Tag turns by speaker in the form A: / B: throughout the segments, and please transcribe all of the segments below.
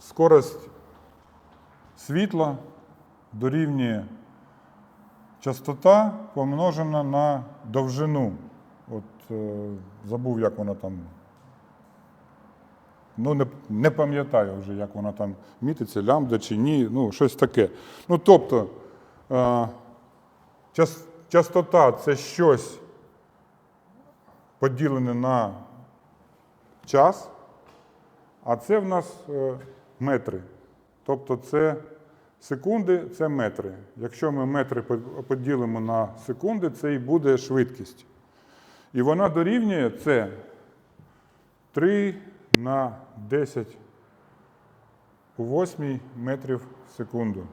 A: Скорость світла дорівнює частота помножена на довжину. От е, забув, як вона там. Ну, не, не пам'ятаю вже, як вона там мітиться, лямбда чи ні, ну, щось таке. Ну, тобто, е, час, частота це щось поділене на час, а це в нас е, метри. Тобто це секунди, це метри. Якщо ми метри поділимо на секунди, це і буде швидкість. І вона дорівнює це 3 на 10 у 8 метрів в секунду.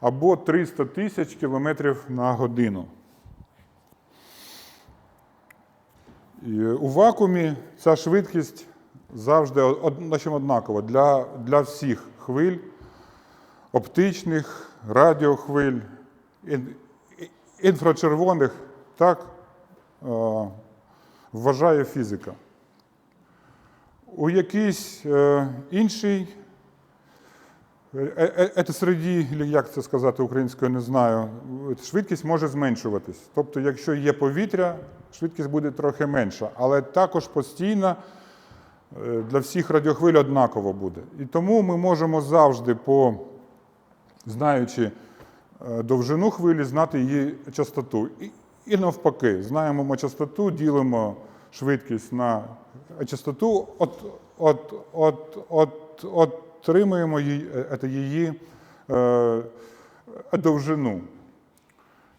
A: Або 300 тисяч кілометрів на годину. І у вакуумі ця швидкість завжди од- однакова для, для всіх хвиль, оптичних, радіохвиль, інфрачервоних, так е, вважає фізика. У якійсь е, іншій е- е- як це сказати українською, не знаю, швидкість може зменшуватись. Тобто, якщо є повітря, швидкість буде трохи менша, але також постійно е, для всіх радіохвиль однаково буде. І тому ми можемо завжди, по, знаючи е, довжину хвилі, знати її частоту. І, і навпаки, знаємо ми частоту, ділимо швидкість на частоту, от, от, от, от, отримуємо її, е, її е, довжину.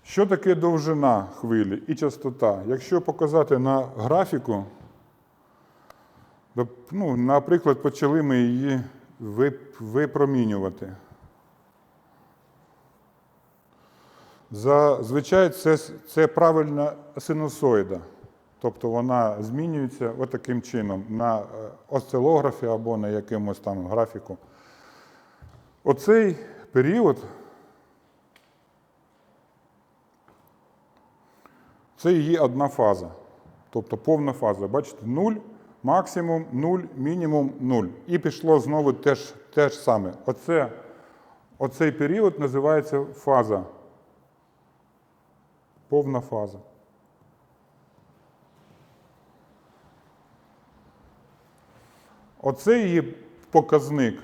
A: Що таке довжина хвилі і частота? Якщо показати на графіку, ну, наприклад, почали ми її випромінювати. Зазвичай це, це правильна синусоїда. Тобто вона змінюється отаким чином на е, осцилографі або на якомусь там графіку. Оцей період це є одна фаза. Тобто повна фаза. Бачите, 0, максимум 0, мінімум 0. І пішло знову теж, те ж саме. Оце, оцей період називається фаза. Повна фаза. Оце її показник.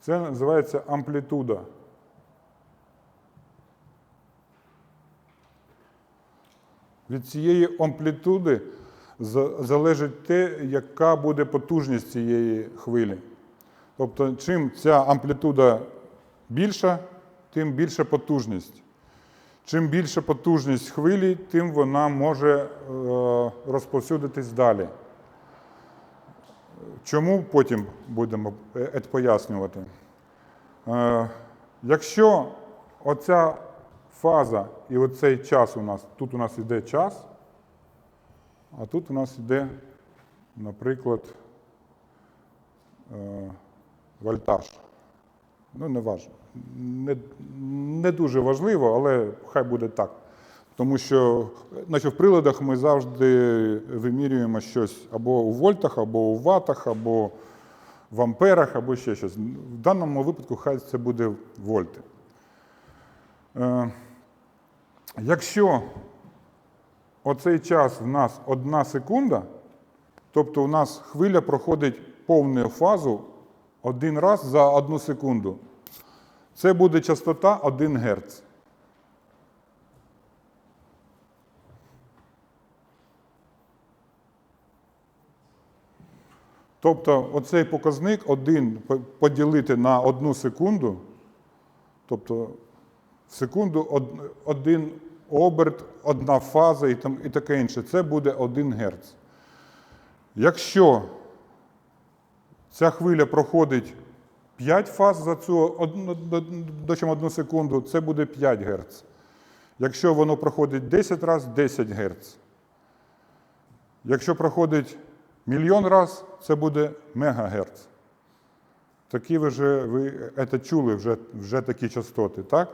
A: Це називається амплітуда. Від цієї амплітуди залежить те, яка буде потужність цієї хвилі. Тобто, чим ця амплітуда більша, тим більша потужність. Чим більша потужність хвилі, тим вона може е, розповсюдитись далі. Чому потім будемо е, пояснювати? Е, Якщо оця фаза і оцей час у нас, тут у нас йде час, а тут у нас йде, наприклад, вольтаж. Ну, не важливо. Не, не дуже важливо, але хай буде так. Тому що значить, в приладах ми завжди вимірюємо щось або у вольтах, або у ватах, або в амперах, або ще щось. В даному випадку хай це буде вольти. Е, якщо оцей час в нас одна секунда, тобто у нас хвиля проходить повну фазу один раз за одну секунду. Це буде частота 1 Гц. Тобто оцей показник 1 поділити на 1 секунду, тобто в секунду од- один оберт, одна фаза і таке інше, це буде 1 Гц. Якщо ця хвиля проходить 5 фаз за цю одну, секунду, це буде 5 Гц. Якщо воно проходить 10 разів, 10 Гц. Якщо проходить мільйон разів, це буде мегагерц. Такі ви вже ви це чули вже, вже такі частоти, так?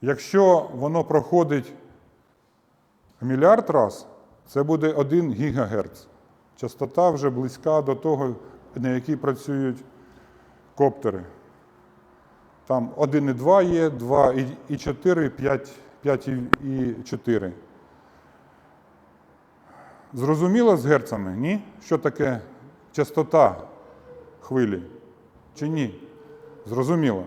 A: Якщо воно проходить мільярд раз, це буде 1 ГГц. Частота вже близька до того, на якій працюють коптери. Там 1,2 є, 2 і- і 4, 5, 5 і- і 4. Зрозуміло з герцами? Ні? Що таке частота хвилі? Чи ні? Зрозуміло.